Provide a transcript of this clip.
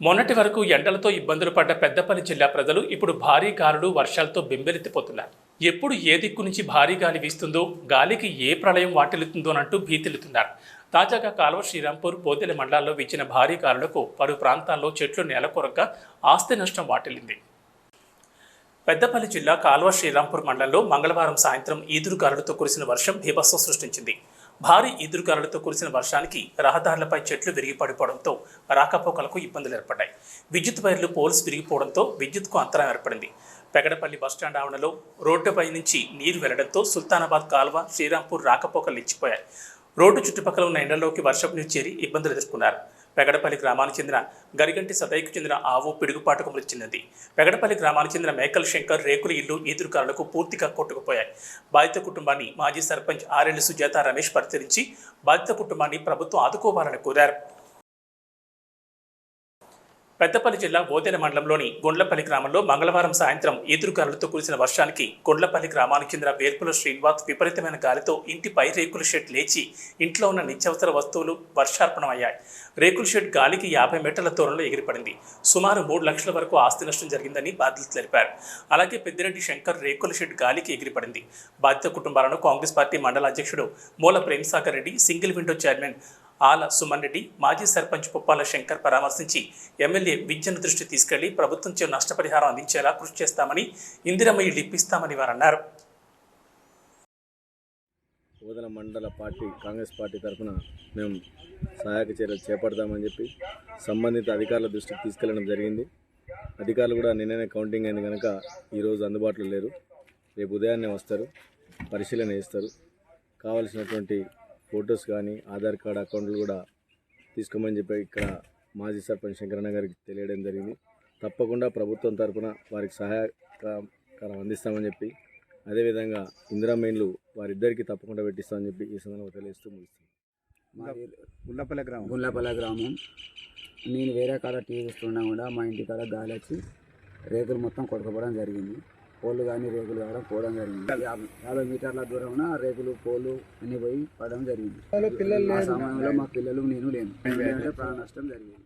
మొన్నటి వరకు ఎండలతో ఇబ్బందులు పడ్డ పెద్దపల్లి జిల్లా ప్రజలు ఇప్పుడు భారీ గాలులు వర్షాలతో బెంబెలెత్తిపోతున్నారు. ఎప్పుడు ఏ దిక్కు నుంచి భారీ గాలి వీస్తుందో గాలికి ఏ ప్రళయం వాటిల్లుతుందోనంటూ భీతిల్లుతున్నారు. తాజాగా కాలువ శ్రీరాంపూర్ పోతెల మండలాల్లో వీచిన భారీ గాలులకు పలు ప్రాంతాల్లో చెట్లు నేలకొరక ఆస్తి నష్టం వాటిల్లింది. పెద్దపల్లి జిల్లా కాల్వ శ్రీరాంపూర్ మండలంలో మంగళవారం సాయంత్రం ఈదురు గాలులతో కురిసిన వర్షం బీభత్సం సృష్టించింది. భారీ ఈదురుగాలులతో కురిసిన వర్షానికి రహదారులపై చెట్లు విరిగి పడిపోవడంతో రాకపోకలకు ఇబ్బందులు ఏర్పడ్డాయి. విద్యుత్ వైర్లు పోల్స్ విరిగిపోవడంతో విద్యుత్కు అంతరాయం ఏర్పడింది. పెగడపల్లి బస్టాండ్ ఆవరణలో రోడ్డుపై నుంచి నీరు వెళ్ళడంతో సుల్తానాబాద్ కాల్వ శ్రీరాంపూర్ రాకపోకలు నిలిచిపోయాయి. రోడ్డు చుట్టుపక్కల ఉన్న ఎండలోకి వర్షపు నీరు చేరి ఇబ్బందులు ఎదుర్కొన్నారు. పెగడపల్లి గ్రామానికి చెందిన గరిగంటి సదైకి చెందిన ఆవు పిడుగుపాటుకు మృతి చెందింది పెగడపల్లి గ్రామానికి చెందిన మేకల్ శంకర్ రేకుల ఇల్లు ఈదురుకారులకు పూర్తిగా కొట్టుకుపోయాయి. బాధిత కుటుంబాన్ని మాజీ సర్పంచ్ ఆర్ఎల్ సుజాత రమేష్ పరిశీలించి బాధిత కుటుంబాన్ని ప్రభుత్వం ఆదుకోవాలని కోరారు. పెద్దపల్లి జిల్లా ఓదెల మండలంలోని గుండ్లపల్లి గ్రామంలో మంగళవారం సాయంత్రం ఈదురుగాలులతో కురిసిన వర్షానికి గుండ్లపల్లి గ్రామానికి చెందిన వేర్పుల శ్రీనివాస్ విపరీతమైన గాలితో ఇంటి పై రేకుల షెడ్ లేచి ఇంట్లో ఉన్న నిత్యావసర వస్తువులు వర్షార్పణమయ్యాయి. రేకుల షెడ్ గాలికి యాభై మీటర్ల దూరంలో ఎగిరిపడింది. సుమారు మూడు లక్షల వరకు ఆస్తి నష్టం జరిగిందని బాధితులు తెలిపారు. అలాగే పెద్దిరెడ్డి శంకర్ రేకుల షెడ్ గాలికి ఎగిరిపడింది. బాధిత కుటుంబాలను కాంగ్రెస్ పార్టీ మండల అధ్యక్షుడు Moola Premsagar Reddy single window chairman Aala Suman Reddy మాజీ సర్పంచ్ పుప్పాల శంకర్ పరామర్శించి ఎమ్మెల్యే విద్యను దృష్టి తీసుకెళ్ళి ప్రభుత్వంచే నష్టపరిహారం అందించేలా కృషి చేస్తామని ఇందిరమ్మ ఇల్లు ఇప్పిస్తామని వారు అన్నారు ఓదల మండల పార్టీ కాంగ్రెస్ పార్టీ తరఫున మేము సహాయక చర్యలు చేపడతామని చెప్పి సంబంధిత అధికారుల దృష్టికి తీసుకెళ్ళడం జరిగింది. అధికారులు కూడా నిన్ననే కౌంటింగ్ అయింది కనుక ఈరోజు అందుబాటులో లేరు. రేపు ఉదయాన్నే వస్తారు పరిశీలన చేస్తారు. కావలసినటువంటి ఫొటోస్ కానీ ఆధార్ కార్డ్ అకౌంట్లు కూడా తీసుకోమని చెప్పి ఇక్కడ మాజీ సర్పంచ్ శంకరన్న గారికి తెలియడం జరిగింది. తప్పకుండా ప్రభుత్వం తరఫున వారికి సహాయకరం అందిస్తామని చెప్పి అదేవిధంగా ఇందిరా మెయిన్లు వారిద్దరికి తప్పకుండా పెట్టిస్తామని చెప్పి ఈ సందర్భంగా తెలియజేస్తూ ముగిస్తాం మాది గుల్లపల్లి గ్రామం. గుండ్లపల్లి గ్రామం. నేను వేరే కాడ టీ చూస్తున్నా కూడా మా ఇంటి కాడ గాలి వచ్చి రేకులు మొత్తం కొట్టుకుపోవడం జరిగింది. పోలు కానీ రేకులు కావడం పోవడం జరిగింది. యాభై మీటర్ల దూరంలో రేకులు పోలు అన్ని పోయి పడడం జరిగింది. ఆ సమయంలో మా పిల్లలు నేను లేను. ప్రాణ నష్టం జరిగింది.